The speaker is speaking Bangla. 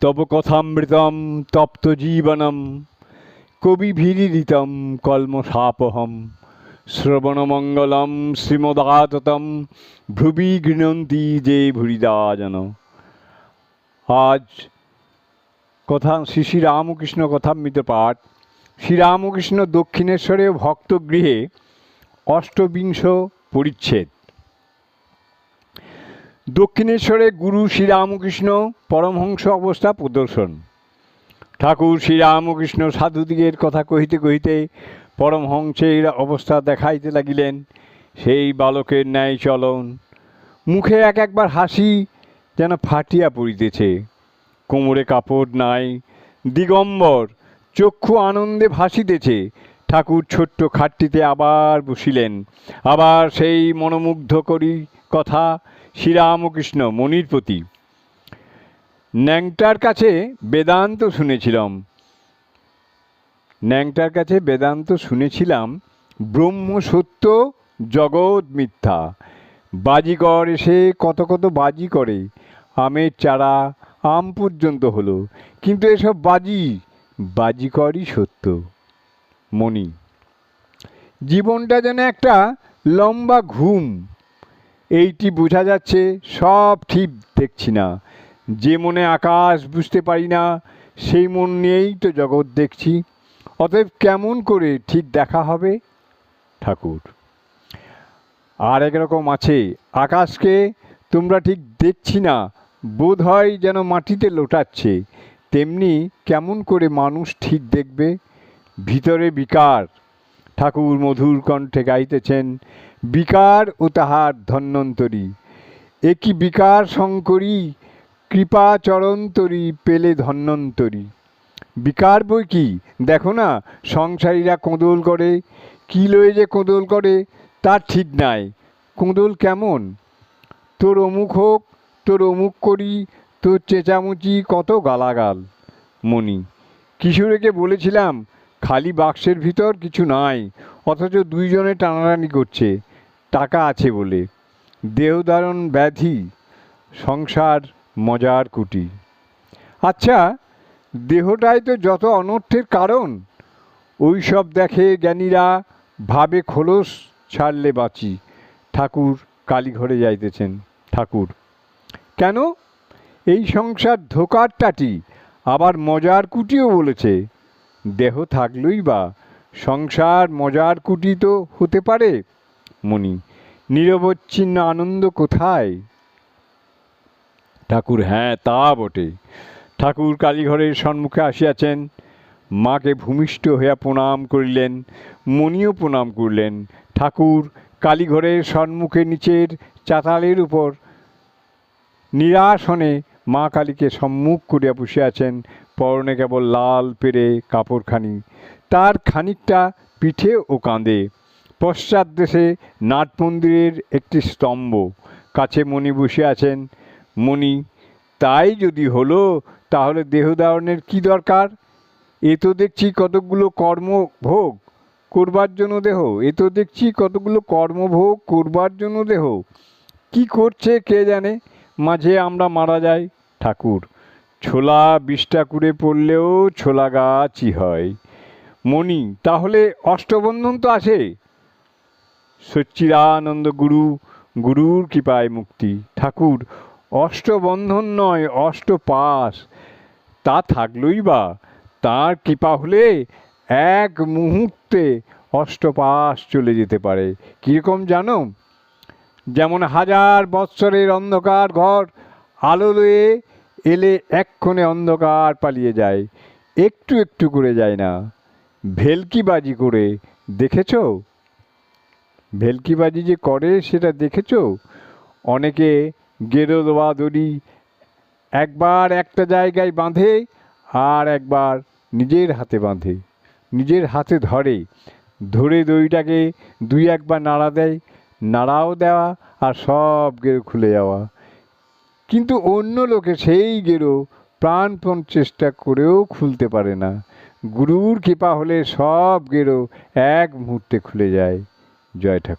তব কথামৃতম তপ্ত জীবনম কবিভিরিতম কলমসাপহম। শ্রবণমঙ্গলম শ্রীমদাততম, ভ্রুবি গৃণন্তি যে ভুরিদা যেন আজ কথা শ্রী শ্রী রামকৃষ্ণ কথামৃত পাঠ। শ্রীরামকৃষ্ণ দক্ষিণেশ্বরে ভক্তগৃহে অষ্টবিংশ পরিচ্ছেদ। দক্ষিণেশ্বরে গুরু শ্রীরামকৃষ্ণ পরমহংস অবস্থা প্রদর্শন। ঠাকুর শ্রীরামকৃষ্ণ সাধুদিগের কথা কহিতে কহিতে পরমহংসের অবস্থা দেখাইতে লাগিলেন। সেই বালকের ন্যায় চলন, মুখে এক একবার হাসি যেন ফাটিয়া পড়িতেছে। কোমরে কাপড় নাই, দিগম্বর চক্ষু আনন্দে ভাসিতেছে। ঠাকুর ছোট্ট খাটটিতে আবার বসিলেন। আবার সেই মনোমুগ্ধ করি কথা শ্রীরামকৃষ্ণ মনির প্রতি। ন্যাংটার কাছে বেদান্ত শুনেছিলাম। ন্যাংটার কাছে বেদান্ত শুনেছিলাম, ব্রহ্ম সত্য, জগৎ মিথ্যা। বাজিকর এসে কত কত বাজি করে। আমের চারা আম পর্যন্ত হলো। কিন্তু এসব বাজি বাজিকরই সত্য। মণি। জীবনটা যেন একটা লম্বা ঘুম। এইটি বোঝা যাচ্ছে সব ঠিক দেখছি না। যে মনে আকাশ বুঝতে পারি না, সেই মন নিয়েই তো জগৎ দেখছি। অতএব কেমন করে ঠিক দেখা হবে? ঠাকুর। আর একরকম আছে, আকাশকে তোমরা ঠিক দেখছি না, বোধ হয় যেন মাটিতে লোটাচ্ছে। তেমনি কেমন করে মানুষ ঠিক দেখবে? ভিতরে বিকার। ঠাকুর মধুর কণ্ঠে গাইতেছেন, বিকার ও তাহার ধন্যন্তরী একই বিকার শঙ্করী, কৃপা চরন্তরী পেলে ধন্যন্তরী বিকার বই কি? দেখো না, সংসারীরা কোঁদল করে। কী লয়ে যে কোঁদল করে তার ঠিক নাই। কোঁদল কেমন? তোর অমুক হোক, তোর অমুক করি, তোর চেঁচামুচি কত গালাগাল। মণি, কিশোরীকে বলেছিলাম খালি বাক্সের ভিতর কিছু নাই, অথচ দুইজনে টানাটানি করছে, টাকা আছে বলে। দেহদারণ ব্যাধি, সংসার মজার কুটি। আচ্ছা দেহটাই তো যত অনর্থের কারণ ওই সব দেখে জ্ঞানীরা ভাবে খোলস ছাড়লে বাঁচি। ঠাকুর কালীঘরে যাইতেছেন, ঠাকুর। কেন? এই সংসার ধোকার টাটি আবার মজার কুটিও বলেছে। দেহ থাকলই বা? সংসার মজার কুটি তো হতে পারে? মণি, নিরবচ্ছিন্ন আনন্দ কোথায়? ঠাকুর হ্যাঁ তা বটে। ঠাকুর কালীঘরের সম্মুখে আসিয়াছেন। মাকে ভূমিষ্ঠ হইয়া প্রণাম করিলেন। মণিও প্রণাম করলেন। ঠাকুর কালীঘরের সম্মুখে নিচের চাতালের উপর নিরাসনে মা কালীকে সম্মুখ করিয়া বসে আছেন পরনে কেবল লাল পেরে কাপড়খানি। তার খানিকটা পিঠে ও কাঁধে পশ্চাৎ দেশে নাট মন্দিরের একটি স্তম্ভ। কাছে মণি বসে আছেন। মণি, তাই যদি হলো, তাহলে দেহধারণের কি দরকার? এ তো দেখছি কতকগুলো কর্মভোগ করবার জন্য দেহ। এ তো দেখছি কতগুলো কর্মভোগ করবার জন্য দেহ। কি করছে কে জানে? মাঝে আমরা মারা যাই ঠাকুর। ছোলা বিষ্ঠা করে পড়লেও ছোলা গাছই হয়। মণি, তাহলে অষ্টবন্ধন তো আসে সচ্চিদানন্দ গুরু, গুরুর কৃপায় মুক্তি। ঠাকুর, অষ্টবন্ধন নয়, অষ্টপাশ। তা থাকলই বা, তার কৃপা হলে এক মুহূর্তে অষ্টপাশ চলে যেতে পারে। কীরকম জানো? যেমন হাজার বৎসরের অন্ধকার ঘর, আলো লয়ে এলে এক্ষণে অন্ধকার পালিয়ে যায়, একটু একটু করে যায় না। ভেলকিবাজি করে দেখেছ? ভেলকিবাজি যে করে, সেটা দেখেছ? অনেকে গেরো বা দড়ি একবার একটা জায়গায় বাঁধে আর একবার নিজের হাতে বাঁধে। নিজের হাতে ধরে। ধরে দড়িটাকে দুই একবার নাড়া দেয়, নাড়াও দেওয়া আর সব গেরো খুলে যাওয়া। কিন্তু অন্য লোকে সেই গেরো প্রাণপণ চেষ্টা করেও খুলতে পারে না। গুরুর কৃপা হলে সব গেরো এক মুহূর্তে খুলে যায়। জয় ঠাকুর।